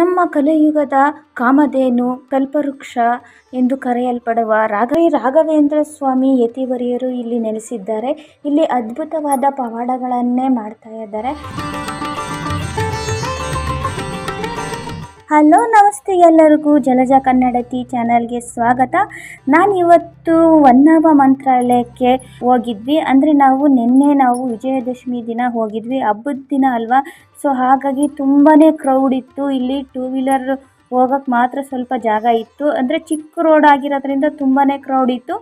ನಮ್ಮ ಕಲಿಯುಗದ ಕಾಮಧೇನು ಕಲ್ಪವೃಕ್ಷ ಎಂದು ಕರೆಯಲ್ಪಡುವ ರಾಘ ರಾಘವೇಂದ್ರ ಸ್ವಾಮಿ ಯತಿವರಿಯರು ಇಲ್ಲಿ ನೆಲೆಸಿದ್ದಾರೆ. ಇಲ್ಲಿ ಅದ್ಭುತವಾದ ಪವಾಡಗಳನ್ನೇ ಮಾಡ್ತಾ ಇದ್ದಾರೆ. ಹಲೋ, ನಮಸ್ತೆ ಎಲ್ಲರಿಗೂ. ಜಲಜ ಕನ್ನಡತಿ ಚಾನಲ್ಗೆ ಸ್ವಾಗತ. ನಾನು ಇವತ್ತು ಹೊನ್ನಾವ ಮಂತ್ರಾಲಯಕ್ಕೆ ಹೋಗಿದ್ವಿ. ಅಂದರೆ ನಾವು ನಿನ್ನೆ ನಾವು ವಿಜಯದಶಮಿ ದಿನ ಹೋಗಿದ್ವಿ. ಹಬ್ಬದ ದಿನ ಅಲ್ವಾ? ಸೊ ಹಾಗಾಗಿ ತುಂಬಾ ಕ್ರೌಡ್ ಇತ್ತು. ಇಲ್ಲಿ ಟೂ ವೀಲರ್ ಹೋಗೋಕ್ಕೆ ಮಾತ್ರ ಸ್ವಲ್ಪ ಜಾಗ ಇತ್ತು. ಅಂದರೆ ಚಿಕ್ಕ ರೋಡ್ ಆಗಿರೋದ್ರಿಂದ ತುಂಬಾ ಕ್ರೌಡ್ ಇತ್ತು.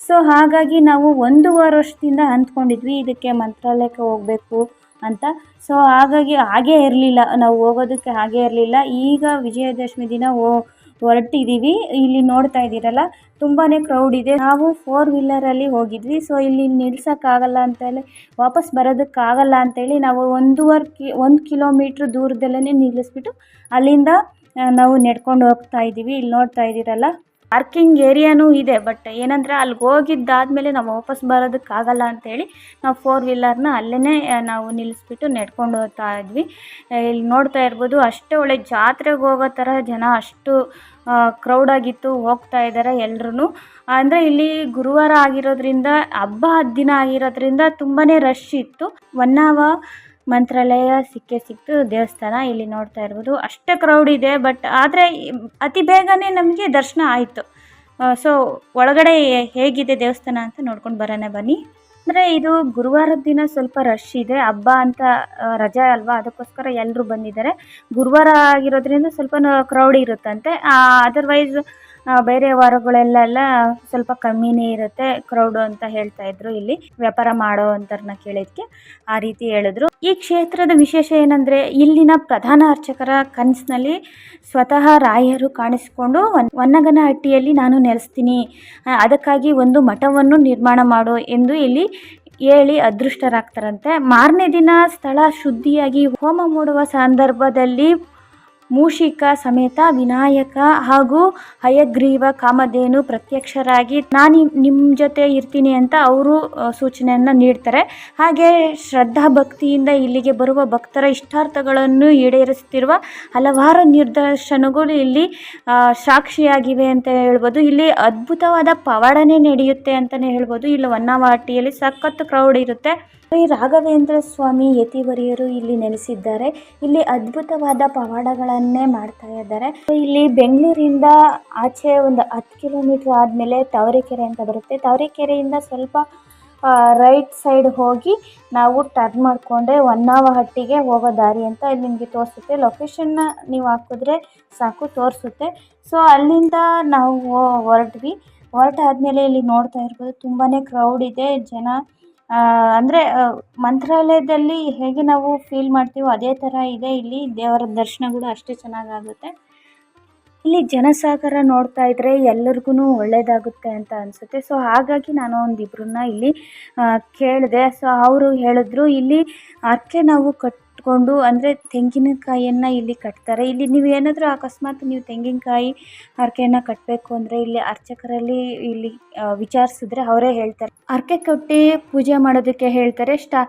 ಸೊ ಹಾಗಾಗಿ ನಾವು ಒಂದೂವರೆ ವರ್ಷದಿಂದ ಅಂದ್ಕೊಂಡಿದ್ವಿ ಇದಕ್ಕೆ ಮಂತ್ರಾಲಯಕ್ಕೆ ಹೋಗಬೇಕು. ಅಂತ. ಸೊ ಹಾಗಾಗಿ ಹಾಗೇ ಇರಲಿಲ್ಲ. ನಾವು ಹೋಗೋದಕ್ಕೆ ಹಾಗೇ ಇರಲಿಲ್ಲ. ಈಗ ವಿಜಯದಶಮಿ ದಿನ ಓ ಹೊರಟಿದ್ದೀವಿ ಇಲ್ಲಿ ನೋಡ್ತಾ ಇದ್ದೀರಲ್ಲ ತುಂಬಾ ಕ್ರೌಡ್ ಇದೆ. ನಾವು ಫೋರ್ ವೀಲರಲ್ಲಿ ಹೋಗಿದ್ವಿ. ಸೊ ಇಲ್ಲಿ ನಿಲ್ಸೋಕ್ಕಾಗಲ್ಲ ಅಂತೇಳಿ, ವಾಪಸ್ ಬರೋದಕ್ಕಾಗಲ್ಲ ಅಂತೇಳಿ ನಾವು ಒಂದೂವರೆ ಕಿ, ಒಂದು ಕಿಲೋಮೀಟ್ರ್ ದೂರದಲ್ಲೇ ನಿಲ್ಲಿಸ್ಬಿಟ್ಟು ಅಲ್ಲಿಂದ ನಾವು ನಡ್ಕೊಂಡು ಹೋಗ್ತಾ ಇದ್ದೀವಿ. ಇಲ್ಲಿ ನೋಡ್ತಾ ಇದ್ದೀರಲ್ಲ. ಪಾರ್ಕಿಂಗ್ ಏರಿಯಾನೂ ಇದೆ, ಬಟ್ ಏನಂದರೆ ಅಲ್ಲಿಗೆ ಹೋಗಿದ್ದಾದಮೇಲೆ ನಾವು ವಾಪಸ್ ಬರೋದಕ್ಕಾಗಲ್ಲ ಅಂತೇಳಿ ನಾವು ಫೋರ್ ವೀಲರ್ನ ಅಲ್ಲೇ ನಾವು ನಿಲ್ಲಿಸ್ಬಿಟ್ಟು ನೆಡ್ಕೊಂಡು ಹೋಗ್ತಾ ಇದ್ವಿ. ಇಲ್ಲಿ ನೋಡ್ತಾ ಇರ್ಬೋದು ಅಷ್ಟೇ ಒಳ್ಳೆ ಜಾತ್ರೆಗೆ ಹೋಗೋ ಥರ ಜನ ಅಷ್ಟು ಕ್ರೌಡಾಗಿತ್ತು ಹೋಗ್ತಾ ಇದ್ದಾರೆ ಎಲ್ರೂ ಅಂದರೆ ಇಲ್ಲಿ ಗುರುವಾರ ಆಗಿರೋದ್ರಿಂದ, ಹಬ್ಬ ದಿನ ಆಗಿರೋದ್ರಿಂದ ತುಂಬಾ ರಶ್ ಇತ್ತು. ಹೊನ್ನಾವ ಮಂತ್ರಾಲಯ ಸಿಕ್ಕೇ ಸಿಕ್ತು, ದೇವಸ್ಥಾನ ಇಲ್ಲಿ ನೋಡ್ತಾ ಇರ್ಬೋದು. ಅಷ್ಟೇ ಕ್ರೌಡ್ ಇದೆ ಬಟ್ ಆದರೆ ಅತಿ ಬೇಗನೆ ನಮಗೆ ದರ್ಶನ ಆಯಿತು. ಸೊ ಒಳಗಡೆ ಹೇಗಿದೆ ದೇವಸ್ಥಾನ ಅಂತ ನೋಡ್ಕೊಂಡು ಬರೋಣ ಬನ್ನಿ. ಅಂದರೆ ಇದು ಗುರುವಾರದ ದಿನ ಸ್ವಲ್ಪ ರಶ್ ಇದೆ, ಹಬ್ಬ ಅಂತ ರಜಾ ಅಲ್ವಾ? ಅದಕ್ಕೋಸ್ಕರ ಎಲ್ಲರೂ ಬಂದಿದ್ದಾರೆ. ಗುರುವಾರ ಆಗಿರೋದ್ರಿಂದ ಸ್ವಲ್ಪ ಕ್ರೌಡ್ ಇರುತ್ತಂತೆ. ಅದರ್ವೈಸ್ ಬೇರೆ ವಾರಗಳಲ್ಲೆಲ್ಲ ಸ್ವಲ್ಪ ಕಮ್ಮಿನೇ ಇರುತ್ತೆ ಕ್ರೌಡು ಅಂತ ಹೇಳ್ತಾ ಇದ್ರು ಇಲ್ಲಿ. ವ್ಯಾಪಾರ ಮಾಡೋ ಅಂತರ್ನ ಕೇಳಿದ್ಕೆ ಆ ರೀತಿ ಹೇಳಿದ್ರು. ಈ ಕ್ಷೇತ್ರದ ವಿಶೇಷ ಏನಂದರೆ ಇಲ್ಲಿನ ಪ್ರಧಾನ ಅರ್ಚಕರ ಕನಸಿನಲ್ಲಿ ಸ್ವತಃ ರಾಯರು ಕಾಣಿಸಿಕೊಂಡು ಹೊನ್ನಗನ ಹಟ್ಟಿಯಲ್ಲಿ ನಾನು ನೆಲೆಸ್ತೀನಿ. ಅದಕ್ಕಾಗಿ ಒಂದು ಮಠವನ್ನು ನಿರ್ಮಾಣ ಮಾಡು ಎಂದು ಇಲ್ಲಿ ಹೇಳಿ ಅದೃಷ್ಟರಾಗ್ತಾರಂತೆ. ಮಾರನೇ ದಿನ ಸ್ಥಳ ಶುದ್ಧಿಯಾಗಿ ಹೋಮ ಮೂಡುವ ಸಂದರ್ಭದಲ್ಲಿ ಮೂಷಿಕ ಸಮೇತ ವಿನಾಯಕ ಹಾಗೂ ಹಯಗ್ರೀವ ಕಾಮಧೇನು ಪ್ರತ್ಯಕ್ಷರಾಗಿ ನಾನು ನಿಮ್ಮ ಜೊತೆ ಇರ್ತೀನಿ ಅಂತ ಅವರು ಸೂಚನೆಯನ್ನು ನೀಡ್ತಾರೆ. ಹಾಗೆ ಶ್ರದ್ಧಾ ಭಕ್ತಿಯಿಂದ ಇಲ್ಲಿಗೆ ಬರುವ ಭಕ್ತರ ಇಷ್ಟಾರ್ಥಗಳನ್ನು ಈಡೇರಿಸುತ್ತಿರುವ ಹಲವಾರು ನಿದರ್ಶನಗಳು ಇಲ್ಲಿ ಸಾಕ್ಷಿಯಾಗಿವೆ ಅಂತ ಹೇಳ್ಬೋದು. ಇಲ್ಲಿ ಅದ್ಭುತವಾದ ಪವಾಡನೆ ನಡೆಯುತ್ತೆ ಅಂತಲೇ ಹೇಳ್ಬೋದು. ಇಲ್ಲಿ ಹೊನ್ನಾವಾಟಿಯಲ್ಲಿ ಸಖತ್ತು ಕ್ರೌಡ್ ಇರುತ್ತೆ. ಈ ರಾಘವೇಂದ್ರ ಸ್ವಾಮಿ ಯತಿವರಿಯರು ಇಲ್ಲಿ ನೆಲೆಸಿದ್ದಾರೆ. ಇಲ್ಲಿ ಅದ್ಭುತವಾದ ಪವಾಡಗಳನ್ನೇ ಮಾಡ್ತಾ ಇದ್ದಾರೆ. ಇಲ್ಲಿ ಬೆಂಗಳೂರಿಂದ ಆಚೆ ಒಂದು ಹತ್ತು ಕಿಲೋಮೀಟರ್ ಆದಮೇಲೆ ತಾವರೆಕೆರೆ ಅಂತ ಬರುತ್ತೆ. ತಾವರೆಕೆರೆಯಿಂದ ಸ್ವಲ್ಪ ರೈಟ್ ಸೈಡ್ ಹೋಗಿ ನಾವು ಟರ್ನ್ ಮಾಡಿಕೊಂಡ್ರೆ ಹೊನ್ನಾವಹಟ್ಟಿಗೆ ಹೋಗೋ ದಾರಿ ಅಂತ ಇಲ್ಲಿ ನಿಮಗೆ ತೋರಿಸುತ್ತೆ. ಲೊಕೇಶನ್ನ ನೀವು ಹಾಕಿದ್ರೆ ಸಾಕು, ತೋರಿಸುತ್ತೆ. ಸೊ ಅಲ್ಲಿಂದ ನಾವು ಹೊರಟ್ವಿ. ಹೊರಟಾದ್ಮೇಲೆ ಇಲ್ಲಿ ನೋಡ್ತಾ ಇರ್ಬೋದು ತುಂಬಾ ಕ್ರೌಡ್ ಇದೆ. ಜನ ಅಂದರೆ ಮಂತ್ರಾಲಯದಲ್ಲಿ ಹೇಗೆ ನಾವು ಫೀಲ್ ಮಾಡ್ತೀವೋ ಅದೇ ಥರ ಇದೆ ಇಲ್ಲಿ. ದೇವರ ದರ್ಶನಗಳು ಅಷ್ಟೇ ಚೆನ್ನಾಗಾಗುತ್ತೆ. ಇಲ್ಲಿ ಜನಸಾಗರ ನೋಡ್ತಾ ಇದ್ದರೆ ಎಲ್ಲರಿಗೂ ಒಳ್ಳೆಯದಾಗುತ್ತೆ ಅಂತ ಅನಿಸುತ್ತೆ. ಸೊ ಹಾಗಾಗಿ ನಾನು ಒಂದಿಬ್ರನ್ನ ಇಲ್ಲಿ ಕೇಳಿದೆ. ಸೊ ಅವರು ಹೇಳಿದ್ರು, ಇಲ್ಲಿ ಅರ್ಕೆ ನಾವು ಕಟ್ಕೊಂಡು, ಅಂದರೆ ತೆಂಗಿನಕಾಯಿಯನ್ನು ಇಲ್ಲಿ ಕಟ್ತಾರೆ. ಇಲ್ಲಿ ನೀವು ಏನಾದರೂ ಅಕಸ್ಮಾತ್ ನೀವು ತೆಂಗಿನಕಾಯಿ ಹರಕೆಯನ್ನು ಕಟ್ಟಬೇಕು ಅಂದರೆ ಇಲ್ಲಿ ಅರ್ಚಕರಲ್ಲಿ ಇಲ್ಲಿ ವಿಚಾರಿಸಿದ್ರೆ ಅವರೇ ಹೇಳ್ತಾರೆ. ಹರಕೆ ಕಟ್ಟಿ ಪೂಜೆ ಮಾಡೋದಕ್ಕೆ ಹೇಳ್ತಾರೆ. ಸ್ಟಾ,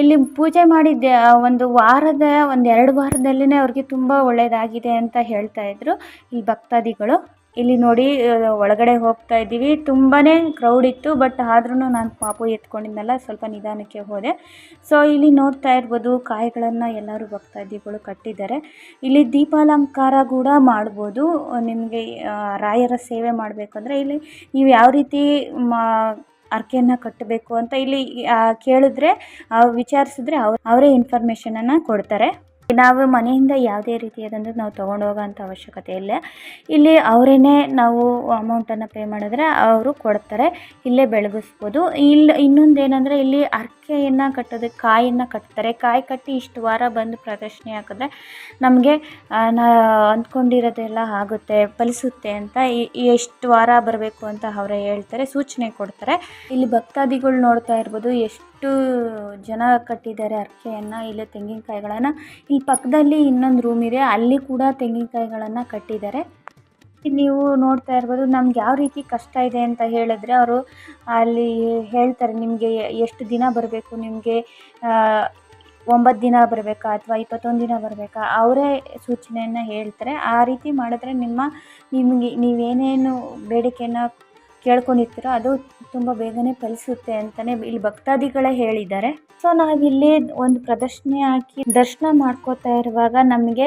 ಇಲ್ಲಿ ಪೂಜೆ ಮಾಡಿದ್ದೆ ಒಂದು ವಾರದ ಒಂದು ಎರಡು ವಾರದಲ್ಲಿನೇ ಅವ್ರಿಗೆ ತುಂಬ ಒಳ್ಳೆಯದಾಗಿದೆ ಅಂತ ಹೇಳ್ತಾಯಿದ್ರು ಈ ಭಕ್ತಾದಿಗಳು. ಇಲ್ಲಿ ನೋಡಿ ಒಳಗಡೆ ಹೋಗ್ತಾ ಇದ್ದೀವಿ. ತುಂಬಾ ಕ್ರೌಡ್ ಇತ್ತು ಬಟ್ ಆದ್ರೂ ನಾನು ಪಾಪು ಎತ್ಕೊಂಡಿದ್ನಲ್ಲ, ಸ್ವಲ್ಪ ನಿಧಾನಕ್ಕೆ ಹೋದೆ. ಸೊ ಇಲ್ಲಿ ನೋಡ್ತಾ ಇರ್ಬೋದು, ಕಾಯಿಗಳನ್ನು ಎಲ್ಲರೂ ಭಕ್ತಾದಿಗಳು ಕಟ್ಟಿದ್ದಾರೆ. ಇಲ್ಲಿ ದೀಪಾಲಂಕಾರ ಕೂಡ ಮಾಡ್ಬೋದು. ನಿಮಗೆ ರಾಯರ ಸೇವೆ ಮಾಡಬೇಕಂದ್ರೆ ಇಲ್ಲಿ ನೀವು ಯಾವ ರೀತಿ, ಮಾ, ಅರ್ಕೆಯನ್ನು ಕಟ್ಟಬೇಕು ಅಂತ ಇಲ್ಲಿ ಕೇಳಿದ್ರೆ ವಿಚಾರಿಸಿದ್ರೆ ಅವ್ರು, ಅವರೇ ಇನ್ಫಾರ್ಮೇಷನನ್ನು ಕೊಡ್ತಾರೆ. ನಾವು ಮನೆಯಿಂದ ಯಾವುದೇ ರೀತಿಯಾದಂಥದ್ದು ನಾವು ತೊಗೊಂಡು ಹೋಗೋಂಥ ಅವಶ್ಯಕತೆ ಇಲ್ಲ. ಇಲ್ಲಿ ಅವರೇ ನಾವು ಅಮೌಂಟನ್ನು ಪೇ ಮಾಡಿದ್ರೆ ಅವರು ಕೊಡ್ತಾರೆ, ಇಲ್ಲೇ ಬೆಳಗಿಸ್ಬೋದು. ಇಲ್ಲಿ ಇನ್ನೊಂದು ಏನಂದರೆ ಇಲ್ಲಿ ಹರಕೆಯನ್ನು ಕಟ್ಟೋದು ಕಾಯನ್ನು ಕಟ್ತಾರೆ. ಕಾಯಿ ಕಟ್ಟಿ ಇಷ್ಟು ವಾರ ಬಂದು ಪ್ರದರ್ಶನೆ ಹಾಕಿದ್ರೆ ನಮಗೆ ಅಂದ್ಕೊಂಡಿರೋದೆಲ್ಲ ಆಗುತ್ತೆ, ಫಲಿಸುತ್ತೆ ಅಂತ ಎಷ್ಟು ವಾರ ಬರಬೇಕು ಅಂತ ಅವರೇ ಹೇಳ್ತಾರೆ, ಸೂಚನೆ ಕೊಡ್ತಾರೆ. ಇಲ್ಲಿ ಭಕ್ತಾದಿಗಳು ನೋಡ್ತಾ ಇರ್ಬೋದು ಎಷ್ಟು ಜನ ಕಟ್ಟಿದ್ದಾರೆ ಅರ್ಕೆಯನ್ನು, ಇಲ್ಲಿ ತೆಂಗಿನಕಾಯಿಗಳನ್ನು. ಇಲ್ಲಿ ಪಕ್ಕದಲ್ಲಿ ಇನ್ನೊಂದು ರೂಮ್ ಇದೆ, ಅಲ್ಲಿ ಕೂಡ ತೆಂಗಿನಕಾಯಿಗಳನ್ನು ಕಟ್ಟಿದ್ದಾರೆ. ನೀವು ನೋಡ್ತಾ ಇರ್ಬೋದು, ನಮ್ಗೆ ಯಾವ ರೀತಿ ಕಷ್ಟ ಇದೆ ಅಂತ ಹೇಳಿದ್ರೆ ಅವರು ಅಲ್ಲಿ ಹೇಳ್ತಾರೆ, ನಿಮಗೆ ಎಷ್ಟು ದಿನ ಬರಬೇಕು? ನಿಮಗೆ ಒಂಬತ್ತು ದಿನ ಬರಬೇಕಾ ಅಥವಾ ಇಪ್ಪತ್ತೊಂದು ದಿನ ಬರಬೇಕಾ? ಅವರೇ ಸೂಚನೆಯನ್ನು ಹೇಳ್ತಾರೆ. ಆ ರೀತಿ ಮಾಡಿದ್ರೆ ನಿಮ್ಮ, ನಿಮಗೆ, ನೀವೇನೇನು ಬೇಡಿಕೆಯನ್ನು ಕೇಳ್ಕೊಂಡಿರ್ತೀರೋ ಅದು ತುಂಬ ಬೇಗನೆ ಫಲಿಸುತ್ತೆ ಅಂತಲೇ ಇಲ್ಲಿ ಭಕ್ತಾದಿಗಳೇ ಹೇಳಿದ್ದಾರೆ. ಸೊ ನಾವಿಲ್ಲಿ ಒಂದು ಪ್ರದರ್ಶನ ಹಾಕಿ ದರ್ಶನ ಮಾಡ್ಕೋತಾ ಇರುವಾಗ ನಮಗೆ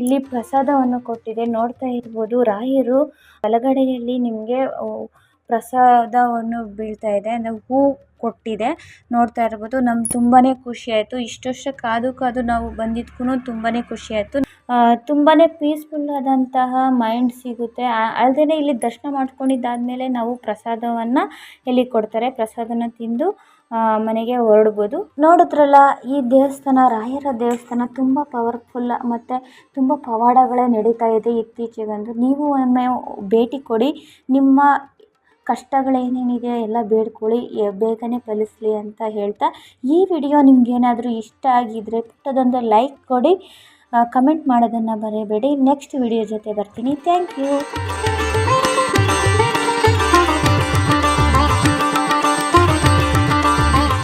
ಇಲ್ಲಿ ಪ್ರಸಾದವನ್ನು ಕೊಟ್ಟಿದೆ. ನೋಡ್ತಾ ಇರ್ಬೋದು, ರಾಯರು ಬಲಗಡೆಯಲ್ಲಿ ನಿಮಗೆ ಪ್ರಸಾದವನ್ನು ಬೀಳ್ತಾ ಇದೆ. ಅಂದರೆ ಹೂ ಕೊಟ್ಟಿದೆ. ನೋಡ್ತಾ ಇರ್ಬೋದು, ನಮ್ಗೆ ತುಂಬಾ ಖುಷಿ ಆಯಿತು. ಇಷ್ಟು ವರ್ಷ ಕಾದು ಕಾದು ನಾವು ಬಂದಿದ್ಕೂ ತುಂಬಾ ಖುಷಿ ಆಯಿತು. ತುಂಬಾ ಪೀಸ್ಫುಲ್ ಆದಂತಹ ಮೈಂಡ್ ಸಿಗುತ್ತೆ. ಅಲ್ಲದೇ ಇಲ್ಲಿ ದರ್ಶನ ಮಾಡ್ಕೊಂಡಿದ್ದಾದಮೇಲೆ ನಾವು ಪ್ರಸಾದವನ್ನು ಇಲ್ಲಿ ಕೊಡ್ತಾರೆ? ಪ್ರಸಾದನ ತಿಂದು ಮನೆಗೆ ಹೊರಡ್ಬೋದು. ನೋಡಿದ್ರಲ್ಲ, ಈ ದೇವಸ್ಥಾನ, ರಾಯರ ದೇವಸ್ಥಾನ ತುಂಬ ಪವರ್ಫುಲ್ ಮತ್ತು ತುಂಬ ಪವಾಡಗಳೇ ನಡೀತಾ ಇದೆ ಇತ್ತೀಚೆಗಂದು. ನೀವು ಒಮ್ಮೆ ಭೇಟಿ ಕೊಡಿ. ನಿಮ್ಮ ಕಷ್ಟಗಳೇನೇನಿದೆ ಎಲ್ಲ ಬೇಡ್ಕೊಳ್ಳಿ. ಬೇಗನೆ ಫಲಿಸಲಿ ಅಂತ ಹೇಳ್ತಾ ಈ ವಿಡಿಯೋ ನಿಮಗೇನಾದರೂ ಇಷ್ಟ ಆಗಿದ್ದರೆ ಪುಟ್ಟದೊಂದು ಲೈಕ್ ಕೊಡಿ. ಕಮೆಂಟ್ ಮಾಡೋದನ್ನು ಬರೆಯಬೇಡಿ ನೆಕ್ಸ್ಟ್ ವಿಡಿಯೋ ಜೊತೆ ಬರ್ತೀನಿ. Thank you